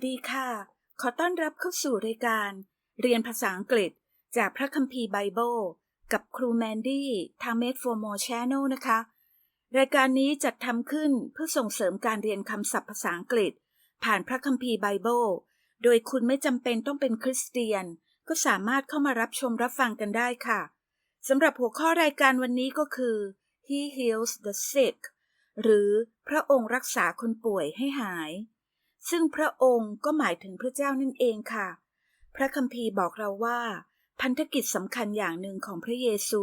สวัสดีค่ะ ขอต้อนรับเข้าสู่รายการ เรียนภาษาอังกฤษ จากพระคัมภีร์ไบเบิลกับครูแมนดี้ทาง Made for More Channel นะคะ รายการนี้จัดทำขึ้นเพื่อส่งเสริมการเรียนคำศัพท์ภาษาอังกฤษ ผ่านพระคัมภีร์ไบเบิลโดยคุณไม่จำเป็นต้องเป็นคริสเตียน ก็สามารถเข้ามารับชมรับฟังกันได้ค่ะสำหรับหัวข้อรายการวันนี้ก็คือ He heals the sick หรือพระองค์รักษาคนป่วยให้หาย ซึ่งพระองค์ก็หมายถึงพระเจ้านั่นเองค่ะ พระคัมภีร์บอกเราว่า พันธกิจสำคัญอย่างหนึ่งของพระเยซู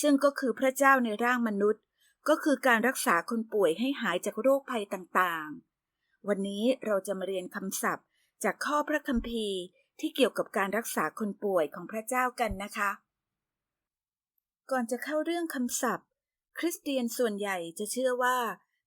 ซึ่งก็คือพระเจ้าในร่างมนุษย์ ก็คือการรักษาคนป่วยให้หายจากโรคภัยต่างๆ วันนี้เราจะมาเรียนคำศัพท์ จากข้อพระคัมภีร์ที่เกี่ยวกับการรักษาคนป่วยของพระเจ้ากันนะคะ ก่อนจะเข้าเรื่องคำศัพท์ คริสเตียนส่วนใหญ่จะเชื่อว่า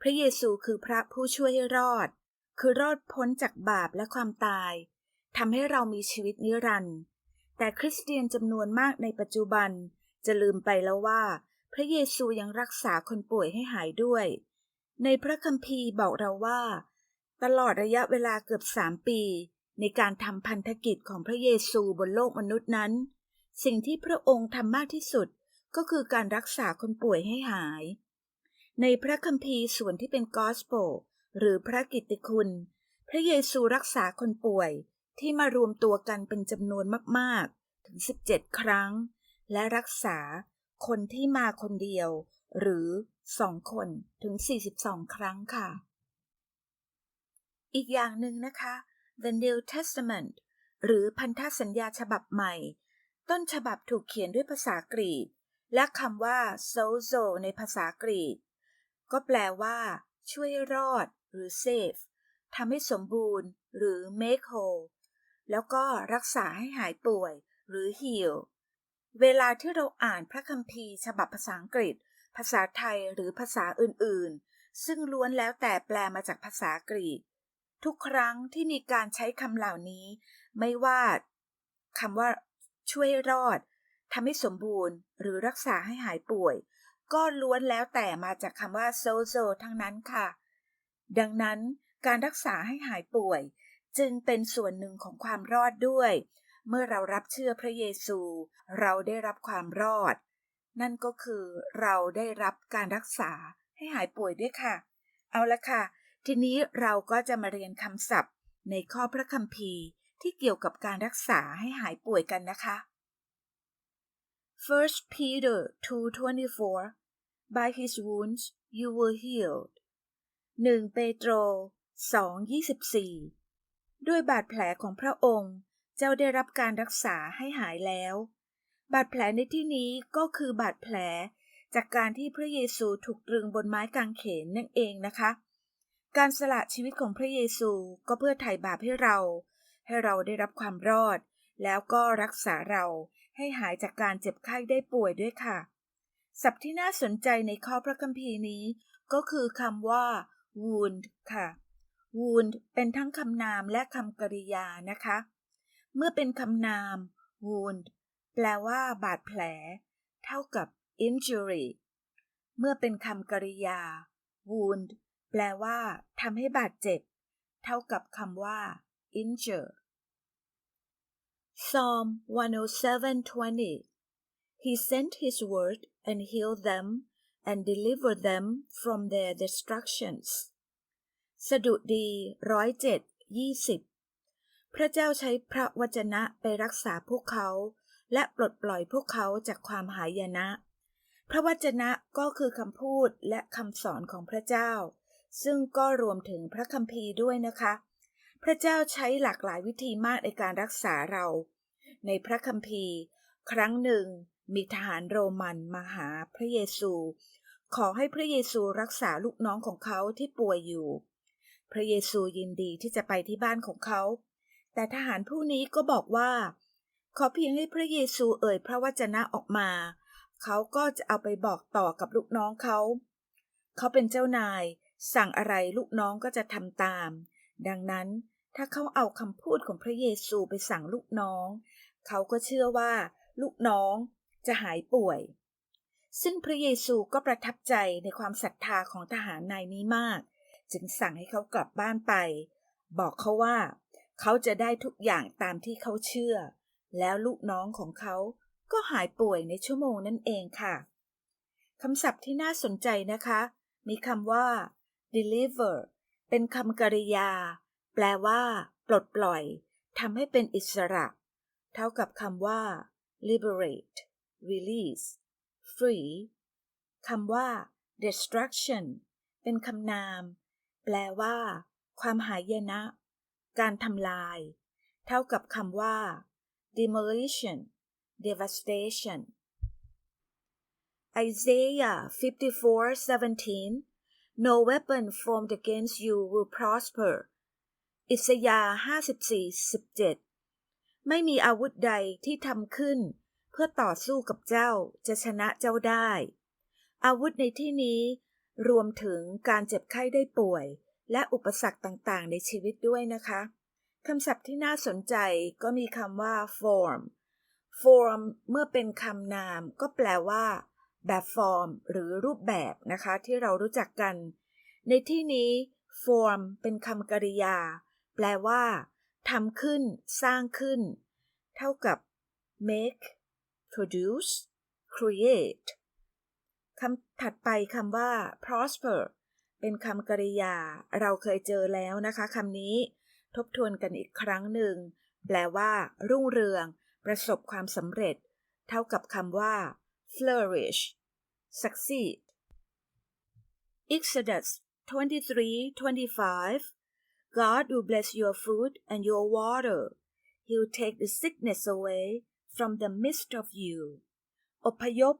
พระเยซูคือพระผู้ช่วยให้รอด คือรอดพ้นจากบาปและความตายทำให้เรามีชีวิตนิรันดร์แต่คริสเตียนจำนวนมากในปัจจุบัน จะลืมไปแล้วว่า พระเยซูยังรักษาคนป่วยให้หายด้วย ในพระคัมภีร์บอกเราว่า ตลอดระยะเวลาเกือบสามปี ในการทำพันธกิจของพระเยซูบนโลกมนุษย์นั้น สิ่งที่พระองค์ทำมากที่สุดก็คือการรักษาคนป่วยให้หาย ในพระคัมภีร์ส่วนที่เป็นกอสโปล หรือพระกิตติคุณ พระเยซูรักษาคนป่วยที่มารวมตัวกันเป็นจำนวนมาก ๆ ถึง 17 ครั้ง และรักษาคนที่มาคนเดียว หรือสองคนถึง 42 ครั้งค่ะ อีกอย่างหนึ่งนะคะ The New Testament หรือพันธสัญญาฉบับใหม่ ต้นฉบับถูกเขียนด้วยภาษากรีก และคำว่า sozo ในภาษากรีก ก็แปลว่า ช่วยรอด หรือ save ทำให้สมบูรณ์ หรือ make whole แล้วก็รักษาให้หายป่วย หรือ heal เวลาที่เราอ่านพระคัมภีร์ ฉบับภาษาอังกฤษ ภาษาไทยหรือภาษาอื่น ๆ ซึ่งล้วนแล้วแต่แปลมาจากภาษากรีก ทุกครั้งที่มีการใช้คำเหล่านี้ ไม่ว่าคำว่า ช่วยรอดทำให้สมบูรณ์ หรือรักษาให้หายป่วย ก็ล้วนแล้วแต่มาจากคำว่า sozo ทั้งนั้นค่ะ ดังนั้นการรักษาให้หายป่วย จึงเป็นส่วนหนึ่งของความรอดด้วย เมื่อเรารับเชื่อพระเยซู เราได้รับความรอด นั่นก็คือเราได้รับการรักษาให้หายป่วยด้วยค่ะ เอาละค่ะ ทีนี้เราก็จะมาเรียนคำศัพท์ ในข้อพระคัมภีร์ที่เกี่ยวกับการรักษาให้หายป่วยกันนะคะ1 Peter 2:24 By his wounds you were healed 1 เปโตร 2:24 ด้วยบาดแผลของพระองค์เจ้าได้รับการรักษาให้หายแล้ว บาดแผลในที่นี้ก็คือบาดแผลจากการที่พระเยซูถูกตรึงบนไม้กางเขนนั่นเองนะคะ การสละชีวิตของพระเยซูก็เพื่อไถ่บาปให้เรา ให้เราได้รับความรอด แล้วก็รักษาเราให้หายจากการเจ็บไข้ได้ป่วยด้วยค่ะ ศัพท์ที่น่าสนใจในข้อพระคัมภีร์นี้ ก็คือคำว่า wound ค่ะ wound เป็นทั้งคำนามและคำกริยานะคะ เมื่อเป็นคำนาม wound แปลว่าบาดแผล เท่ากับ injury เมื่อเป็นคำกริยา wound แปลว่าทำให้บาดเจ็บ เท่ากับคำว่า injure Psalm 107:20 He sent his word and healed them and deliver them from their destructions สดุดีร้อยเจ็ดยี่สิบพระเจ้าใช้พระวจนะไปรักษาพวกเขา และปลดปล่อยพวกเขาจากความหายนะ พระวจนะก็คือคำพูดและคำสอนของพระเจ้า ซึ่งก็รวมถึงพระคัมภีร์ด้วยนะคะ พระเจ้าใช้หลากหลายวิธีมากในการรักษาเรา ในพระคัมภีร์ ครั้งหนึ่งมีทหารโรมันมาหาพระเยซู ขอให้พระเยซูรักษาลูกน้องของเขาที่ป่วยอยู่ พระเยซูยินดีที่จะไปที่บ้านของเขา แต่ทหารผู้นี้ก็บอกว่า ขอเพียงให้พระเยซูเอ่ยพระวจนะออกมา เขาก็จะเอาไปบอกต่อกับลูกน้องเขา เขาเป็นเจ้านาย สั่งอะไรลูกน้องก็จะทำตาม ดังนั้นถ้าเขาเอาคำพูดของพระเยซูไปสั่งลูกน้อง เขาก็เชื่อว่า ลูกน้องจะหายป่วย ซึ่งพระเยซูก็ประทับใจในความศรัทธาของทหารนายนี้มาก จึงสั่งให้เขากลับบ้านไป บอกเขาว่า เขาจะได้ทุกอย่างตามที่เขาเชื่อ แล้วลูกน้องของเขาก็หายป่วยในชั่วโมงนั่นเองค่ะคำศัพท์ที่น่าสนใจนะคะ มีคำว่า deliver เป็นคำกริยา แปลว่า ปลดปล่อยทำให้เป็นอิสระ เท่ากับคำว่า liberate release free คำว่า destruction เป็นคำนาม แปลว่า ความหายนะ การทำลาย เท่ากับคำว่า demolition devastation Isaiah 54:17 No weapon formed against you will prosper อิสยาห์54:17 ไม่มีอาวุธใดที่ทำขึ้น พื่อต่อสู้กับเจ้าจะชนะเจ้าได้ อาวุธในที่นี้รวมถึงการเจ็บไข้ได้ป่วย และอุปสรรคต่างๆ ในชีวิตด้วยนะคะคำศัพท์ที่น่าสนใจก็มีคำว่า form form เมื่อเป็นคำนามก็แปลว่า แบบฟอร์ม หรือรูปแบบนะคะ ที่เรารู้จักกัน ในที่นี้ form เป็นคำกริยา แปลว่าทำขึ้น สร้างขึ้ น เท่ากับ make produce create คำถัดไปคำว่า prosper เป็นคำกริยา เราเคยเจอแล้วนะคะคำนี้ ทบทวนกันอีกครั้งหนึ่ง แปลว่า รุ่งเรือง ประสบความสำเร็จ เท่ากับคำว่า flourish succeed Exodus 23:25 God will bless your food and your water He will take the sickness away from the midst of you อพยพ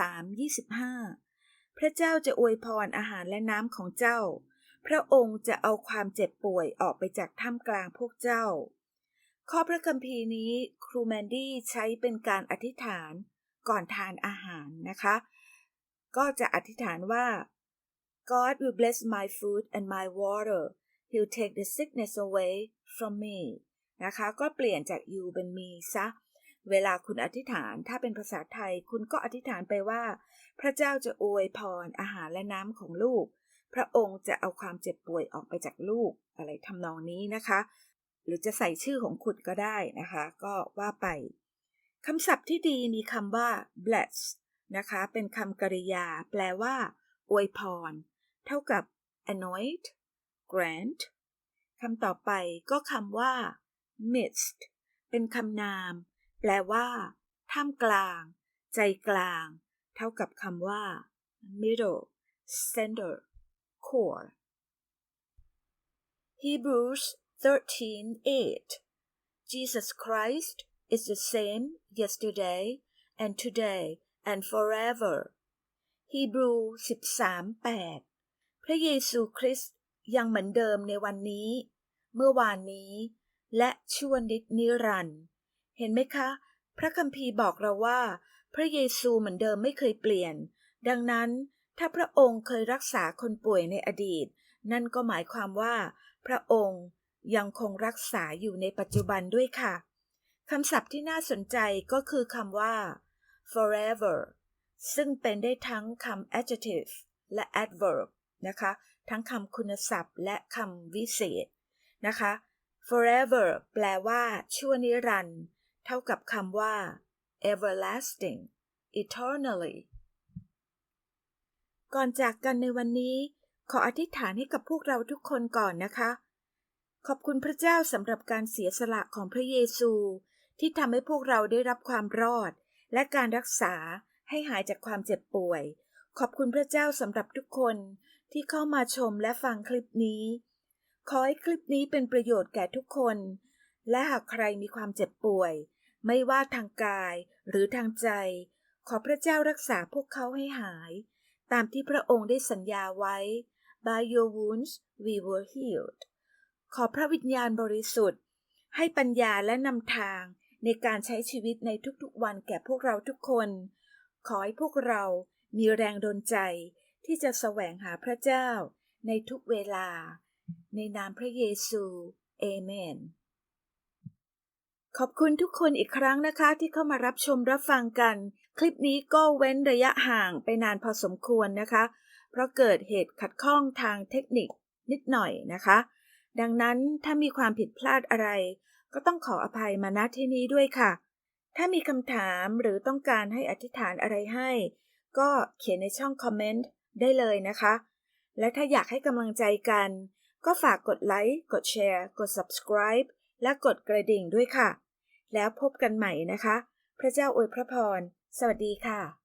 23-25 พระเจ้าจะอวยพรอาหารและน้ำของเจ้า พระองค์จะเอาความเจ็บป่วยออกไปจากท่ามกลางพวกเจ้า ข้อพระคัมภีร์นี้ครูแมนดี้ใช้เป็นการอธิษฐานก่อนทานอาหารนะคะ ก็จะอธิษฐานว่า God will bless my food and my water He'll take the sickness away from me นะคะ ก็เปลี่ยนจาก you เป็น me ซะ เวลาคุณอธิษฐานถ้าเป็นภาษาไทย คุณก็อธิษฐานไปว่า พระเจ้าจะอวยพรอาหารและน้ำของลูก พระองค์จะเอาความเจ็บป่วยออกไปจากลูก อะไรทำนองนี้นะคะ หรือจะใส่ชื่อของคุณก็ได้นะคะ ก็ว่าไปคำศัพท์ที่ดีมีคำว่า bless นะคะ เป็นคำกริยา แปลว่า อวยพร เท่ากับ anoint grant คำต่อไปก็คำว่า midst เป็นคำนาม แปลว่า ท่ามกลาง ใจกลาง เท่ากับคำว่า middle center core Hebrews 13:8 Jesus Christ is the same yesterday and today and forever ฮีบรู13:8 พระเยซูคริสต์ยังเหมือนเดิมในวันนี้ เมื่อวานนี้ และชั่วนิดนิรันดร์ เห็นไหมคะ พระคัมภีร์บอกเราว่า พระเยซูเหมือนเดิมไม่เคยเปลี่ยน ดังนั้นถ้าพระองค์เคยรักษาคนป่วยในอดีต นั่นก็หมายความว่า พระองค์ยังคงรักษาอยู่ในปัจจุบันด้วยค่ะคำศัพท์ที่น่าสนใจก็คือคำว่า forever ซึ่งเป็นได้ทั้งคำ adjective และ adverb นะคะ ทั้งคำคุณศัพท์และคำวิเศษนะคะ forever แปลว่า ชั่วนิรันดร์ เท่ากับคำว่า everlasting eternally ก่อนจากกันในวันนี้ ขออธิษฐานให้กับพวกเราทุกคนก่อนนะคะ ขอบคุณพระเจ้าสำหรับการเสียสละของพระเยซู ที่ทำให้พวกเราได้รับความรอด และการรักษาให้หายจากความเจ็บป่วย ขอบคุณพระเจ้าสำหรับทุกคนที่เข้ามาชมและฟังคลิปนี้ ขอให้คลิปนี้เป็นประโยชน์แก่ทุกคน และหากใครมีความเจ็บป่วย ไม่ว่าทางกายหรือทางใจ ขอพระเจ้ารักษาพวกเขาให้หาย ตามที่พระองค์ได้สัญญาไว้ By your wounds we were healed ขอพระวิญญาณบริสุทธิ์ ให้ปัญญาและนำทางในการใช้ชีวิตในทุกๆวันแก่พวกเราทุกคน ขอให้พวกเรามีแรงดลใจที่จะแสวงหาพระเจ้าในทุกเวลา ในนามพระเยซู เอเมน ขอบคุณทุกคนอีกครั้งนะคะที่เข้ามารับชมรับฟังกัน คลิปนี้ก็เว้นระยะห่างไปนานพอสมควรนะคะ เพราะเกิดเหตุขัดข้องทางเทคนิคนิดหน่อยนะคะ ดังนั้นถ้ามีความผิดพลาดอะไร ก็ต้องขออภัยมาณที่นี้ด้วยค่ะ ถ้ามีคำถามหรือต้องการให้อธิษฐานอะไรให้ ก็เขียนในช่องคอมเมนต์ได้เลยนะคะ และถ้าอยากให้กำลังใจกัน ก็ฝากกดไลค์กดแชร์กด subscribe และกดกระดิ่งด้วยค่ะ แล้วพบกันใหม่นะคะ พระเจ้าอวยพระพร สวัสดีค่ะ